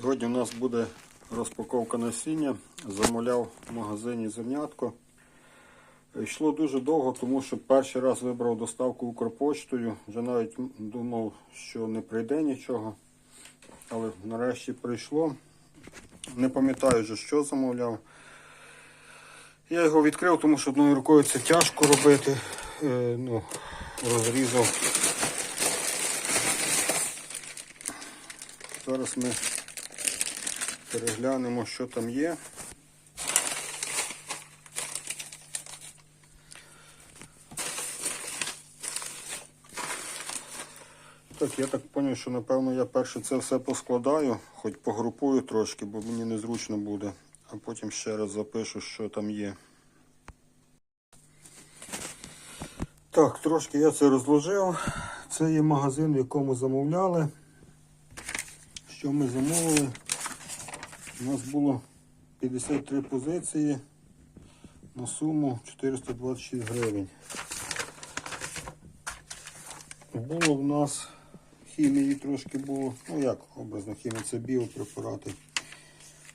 Сьогодні у нас буде розпаковка насіння. Замовляв в магазині зернятко. Йшло дуже довго, тому що перший раз вибрав доставку Укрпочтою. Вже навіть думав, що не прийде нічого. Але нарешті прийшло. Не пам'ятаю вже, що замовляв. Я його відкрив, тому що одною рукою це тяжко робити. Е, ну, розрізав. Зараз ми переглянемо, що там є. Так, я так зрозумів, що напевно я перше це все поскладаю, хоч погрупую трошки, бо мені незручно буде, а потім ще раз запишу, що там є. Так, трошки я це розложив. Це є магазин, в якому замовляли. Що ми замовили? У нас було 53 позиції на суму 426 гривень. Було в нас хімії трошки було, ну як образно хімія, це біопрепарати.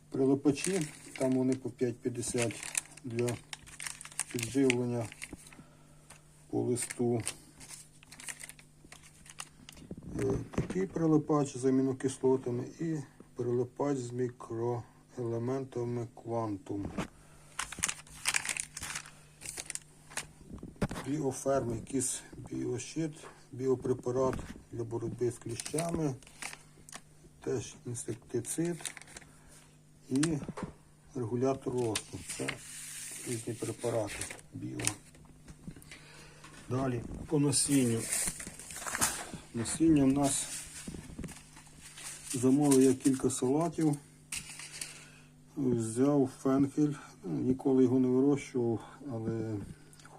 Прилипачі, там вони по 5,50 для підживлення по листу. Е, Такий прилипач з амінокислотами і прилипач з мікроелементами квантум. Біоферм, якийсь біощит, біопрепарат для боротьби з кліщами, теж інсектицид і регулятор росту. Це різні препарати біо. Далі по насінню. Насіння у нас замовив я кілька салатів. Взяв фенхель, ніколи його не вирощував, але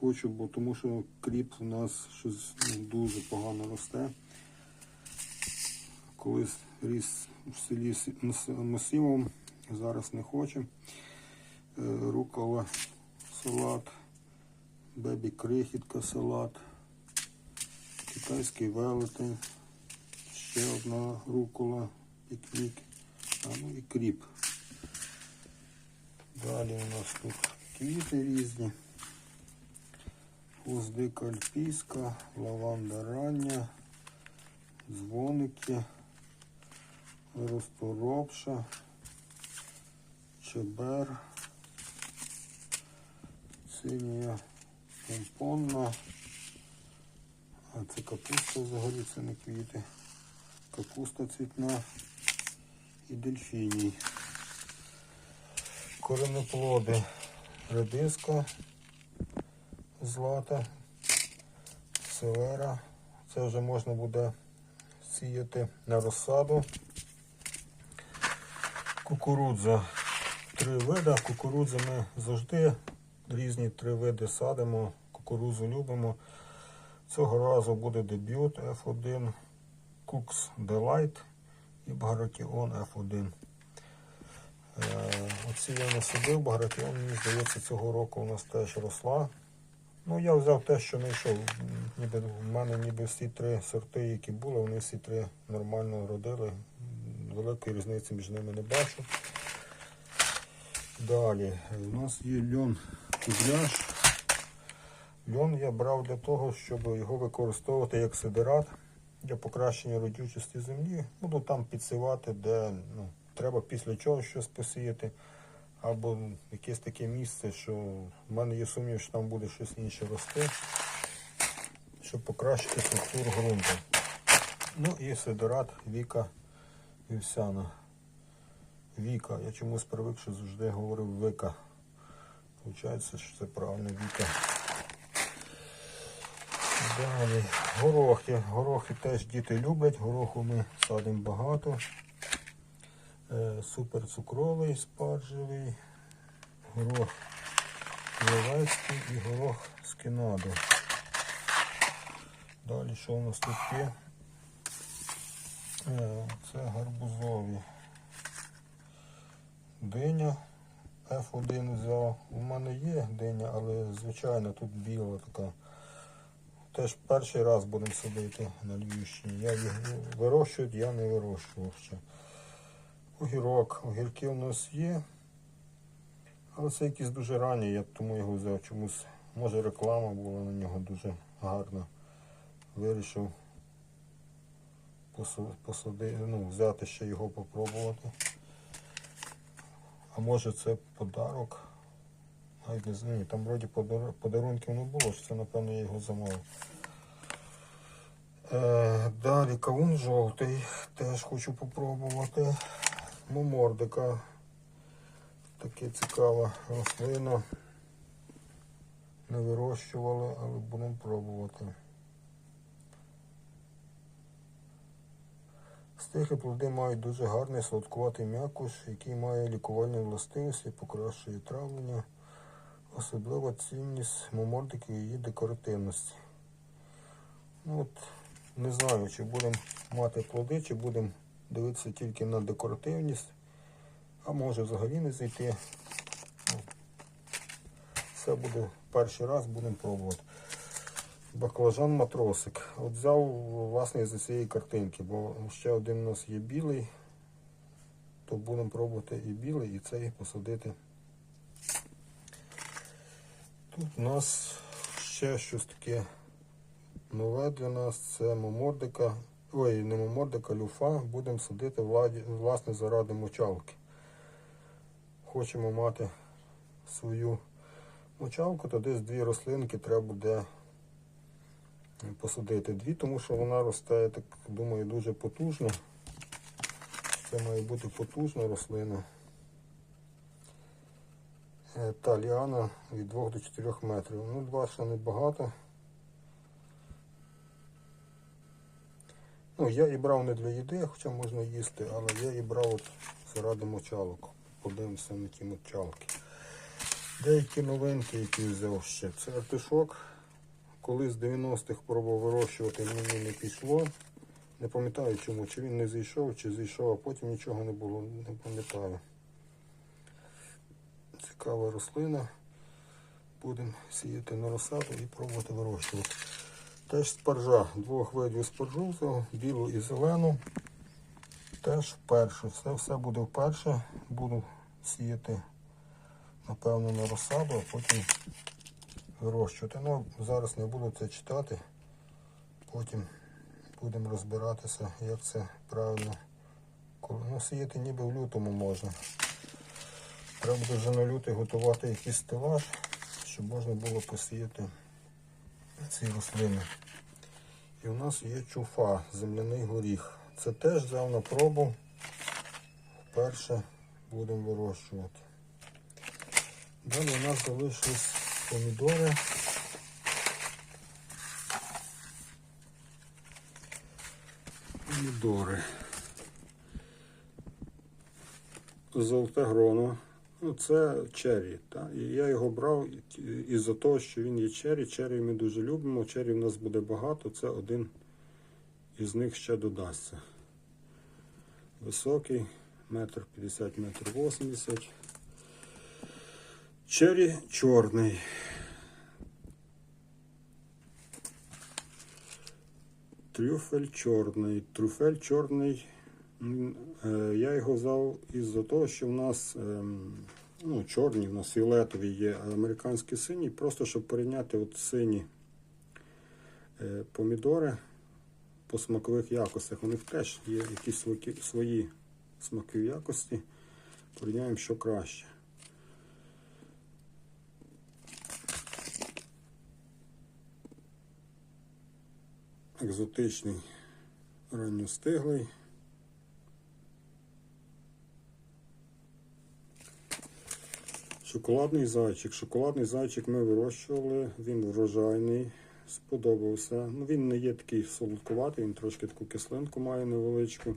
хочу, бо тому що кріп у нас щось ну, дуже погано росте. Колись ріс в селі масивом, зараз не хоче. Е, Рукола салат, бебі крихітка салат, китайський велетень, ще одна рукола, пікнік, а ну і кріп. Далі у нас тут квіти різні. Гвоздика альпійська, лаванда рання, дзвоники, розторопша, чебер, синія помпонна, а це капуста взагалі, це не квіти. Капуста цвітна і дельфіній. Коренеплоди редиска злата, селера. Це вже можна буде сіяти на розсаду. Кукурудза. Три види. Кукурудзи ми завжди різні три види садимо. Кукурудзу любимо. Цього разу буде дебют F1, Cooks Delight і Багратіон F1. Е, Оці я насадив, Багратіон, мені здається, цього року у нас теж росла. Ну, я взяв те, що знайшов. Ніби, в мене ніби всі три сорти, які були, вони всі три нормально родили. Великої різниці між ними не бачу. Далі, у нас є льон кудряш. Льон я брав для того, щоб його використовувати як сидерат для покращення родючості землі. Буду там підсивати, де ну, треба після чого щось посіяти. Або якесь таке місце, що в мене є сумнів, що там буде щось інше рости, щоб покращити структуру ґрунту. Ну і сидорат Віка Вівсяна. Віка. Я чомусь привик, що завжди говорив Вика. Получається, що це правильно Віка. Далі горохи. Горохи теж діти люблять, гороху ми садимо багато. Е, Супер цукровий, спаржевий, горох Євецький і горох з кінаду. Далі що у нас тут є? Е, Це гарбузові. Диня F1 взяв. У мене є диня, але звичайно тут біла така. Теж перший раз будемо садити на Львівщині. Я їх вирощую, я не вирощував ще. Огірок. Огірки у нас є. Але це якісь дуже ранні, я тому його взяв чомусь. Може реклама була на нього дуже гарна. Вирішив посади, ну, взяти ще його попробувати. А може це подарок. Навіть не знаю, там вроді подар- подарунків не було, що це напевно я його замовив. Е, далі кавун жовтий, теж хочу попробувати. Момордика. Таке цікава рослина. Не вирощували, але будемо пробувати. Стихи плоди мають дуже гарний сладкуватий м'якуш, який має лікувальні властивості, покращує травлення. Особлива цінність момордики і її декоративності. Ну от, не знаю, чи будемо мати плоди, чи будемо дивитися тільки на декоративність, а може взагалі не зайти. Ну, Все буде перший раз, будемо пробувати. Баклажан матросик. От взяв власне з цієї картинки, бо ще один у нас є білий, то будемо пробувати і білий, і цей посадити. Тут у нас ще щось таке нове для нас. Це момордика. Ой, не момордика, люфа. Будемо садити власне заради мочалки. Хочемо мати свою мочалку, то десь дві рослинки треба буде посадити. Дві, тому що вона росте, я так думаю, дуже потужно. Це має бути потужна рослина. Та ліана від 2 до 4 метрів. Ну, два ще небагато. Ну, я і брав не для їди, хоча можна їсти, але я і брав от заради мочалок. Подивимося на ті мочалки. Деякі новинки, які взяв ще. Це артишок. Коли з 90-х пробував вирощувати, мені не пішло. Не пам'ятаю чому, чи він не зійшов, чи зійшов, а потім нічого не було, не пам'ятаю. Цікава рослина. Будемо сіяти на розсаду і пробувати вирощувати. Теж спаржа. Двох видів спаржу білу і зелену. Теж вперше. Все все буде вперше. Буду сіяти, напевно, на розсаду, а потім вирощувати. Ну, зараз не буду це читати. Потім будемо розбиратися, як це правильно. Ну, сіяти ніби в лютому можна. Треба вже на лютий готувати якийсь стелаж, щоб можна було посіяти ці рослини. І у нас є чуфа, земляний горіх. Це теж взяв на пробу. Вперше будемо вирощувати. Далі у нас залишились помідори. Помідори. Золоте гроно. Ну, це черрі. І я його брав із-за того, що він є черрі. Черрі ми дуже любимо. Черрі в нас буде багато. Це один із них ще додасться. Високий, метр 50, метр 80. Черрі чорний. Трюфель чорний. Трюфель чорний. Е, Я його взяв із-за того, що в нас ем, ну, чорні, в нас фіолетові є, американські сині. Просто щоб порівняти от сині е, помідори по смакових якостях. У них теж є якісь свої смакові якості. Порівняємо, що краще. Екзотичний ранньостиглий. Шоколадний зайчик. Шоколадний зайчик ми вирощували, він врожайний, сподобався. Ну, він не є такий солодкуватий, він трошки таку кислинку має невеличку.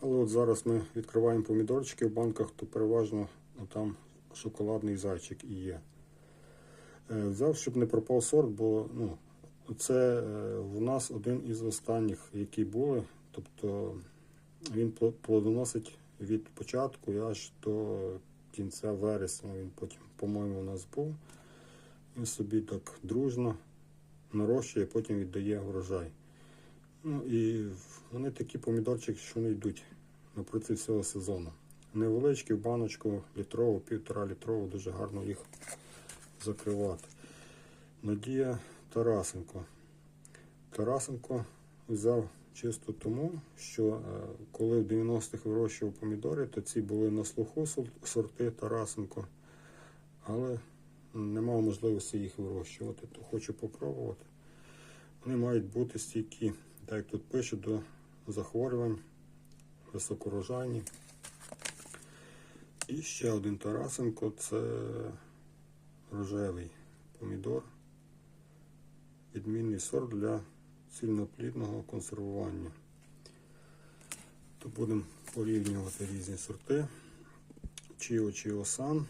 Але от зараз ми відкриваємо помідорчики в банках, то переважно ну, там шоколадний зайчик і є. Е, Взяв, щоб не пропав сорт, бо ну, це е, в нас один із останніх, які були. Тобто він плодоносить від початку аж до кінця вересня. Він потім, по-моєму, у нас був. Він собі так дружно нарощує, потім віддає врожай. Ну і вони такі помідорчики, що не йдуть наприкінці всього сезону. Невеличкі в баночку літрову, півтора літрову, дуже гарно їх закривати. Надія Тарасенко. Тарасенко взяв чисто тому, що е, коли в 90-х вирощував помідори, то ці були на слуху сорти Тарасенко, але не мав можливості їх вирощувати, то хочу попробувати. Вони мають бути стійкі, так як тут пише, до захворювань, високорожайні. І ще один Тарасенко це рожевий помідор. Відмінний сорт для цільноплідного консервування. То будемо порівнювати різні сорти. Чіо Чіо Сан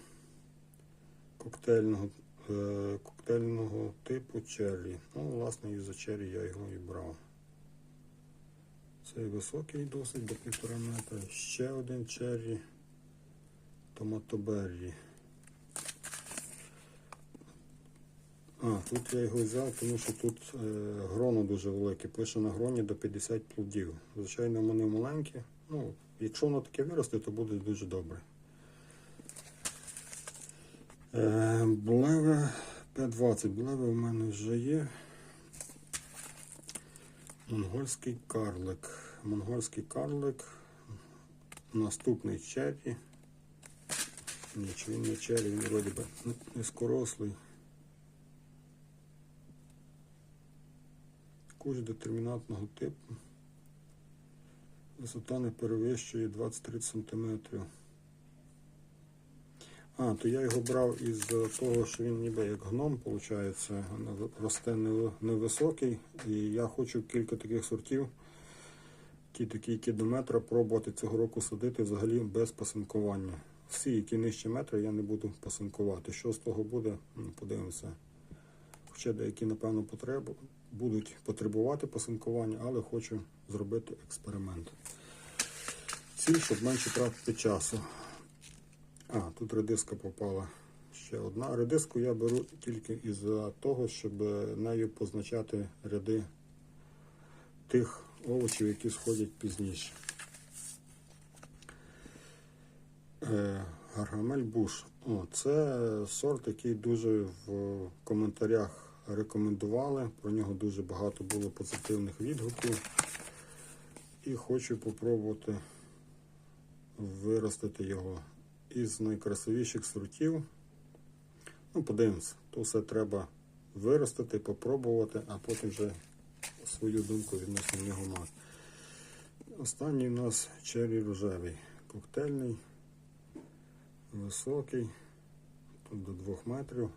коктейльного, е, коктейльного типу черрі. Ну, власне, із за черрі я його і брав. Цей високий досить до півтора метра. Ще один черрі. Томатоберрі. А, тут я його взяв, тому що тут е, гроно дуже велике. Пише на гроні до 50 плодів. Звичайно, вони маленькі. Ну, якщо воно таке виросте, то буде дуже добре. Е, Блеве 520. Блеве в мене вже є. Монгольський карлик. Монгольський карлик. Наступний черрі. Ні, чи він не черрі, він вроді би не- низькорослий. Кущ детермінатного типу. Висота не перевищує 20-30 см. А, то я його брав із того, що він ніби як гном, виходить, росте невисокий. І я хочу кілька таких сортів, ті такі, які до метра, пробувати цього року садити взагалі без пасинкування. Всі, які нижче метра, я не буду пасинкувати. Що з того буде, ну, подивимося. Хоча деякі, напевно, потребу, будуть потребувати пасинкування, але хочу зробити експеримент. Ціль, щоб менше тратити часу. А, тут редиска попала ще одна. Редиску я беру тільки із-за того, щоб нею позначати ряди тих овочів, які сходять пізніше. Гаргамель Буш. О, це сорт, який дуже в коментарях рекомендували. Про нього дуже багато було позитивних відгуків. І хочу попробувати виростити його із найкрасивіших сортів. Ну, подивимось, то все треба виростити, попробувати, а потім вже свою думку відносно нього мати. Останній у нас черрі рожевий, коктейльний, високий, тут до 2 метрів.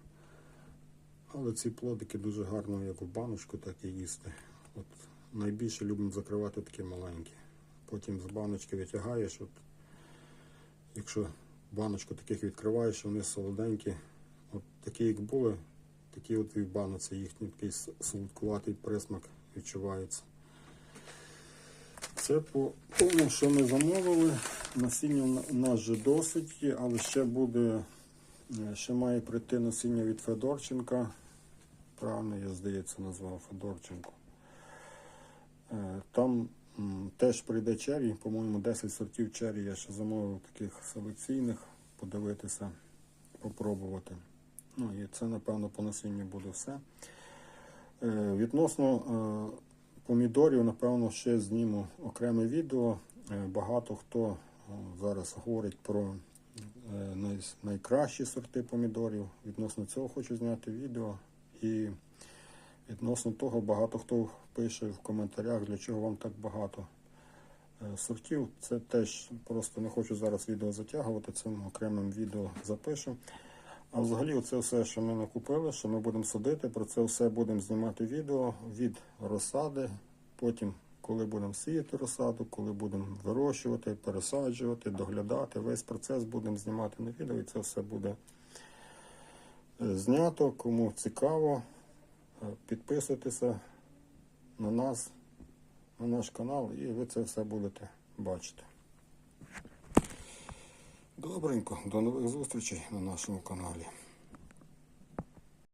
Але ці плодики дуже гарно як в баночку, так і їсти. От найбільше любимо закривати такі маленькі. Потім з баночки витягаєш. От, якщо баночку таких відкриваєш, вони солоденькі. От такі, як були, такі от і баноці їхній такий солодкуватий присмак відчувається. Це по тому, що ми замовили. Насіння у нас вже досить але ще буде, е, ще має прийти насіння від Федорченка. Правильно, я здається, назвав Федорченко. Е, Там теж прийде черрі, по-моєму, 10 сортів черрі я ще замовив таких селекційних, подивитися, попробувати. Ну і це, напевно, по насінню буде все. Е, Відносно помідорів, напевно, ще зніму окреме відео. Багато хто зараз говорить про е, найкращі сорти помідорів. Відносно цього хочу зняти відео. І відносно того багато хто пише в коментарях, для чого вам так багато е, сортів. Це теж просто не хочу зараз відео затягувати, цим окремим відео запишу. А взагалі, оце все, що ми накупили, що ми будемо садити, про це все будемо знімати відео від розсади. Потім, коли будемо сіяти розсаду, коли будемо вирощувати, пересаджувати, доглядати, весь процес будемо знімати на відео, і це все буде е, знято. Кому цікаво, е, підписуйтеся на нас, на наш канал, і ви це все будете бачити. Добренько, до нових зустрічей на нашому каналі.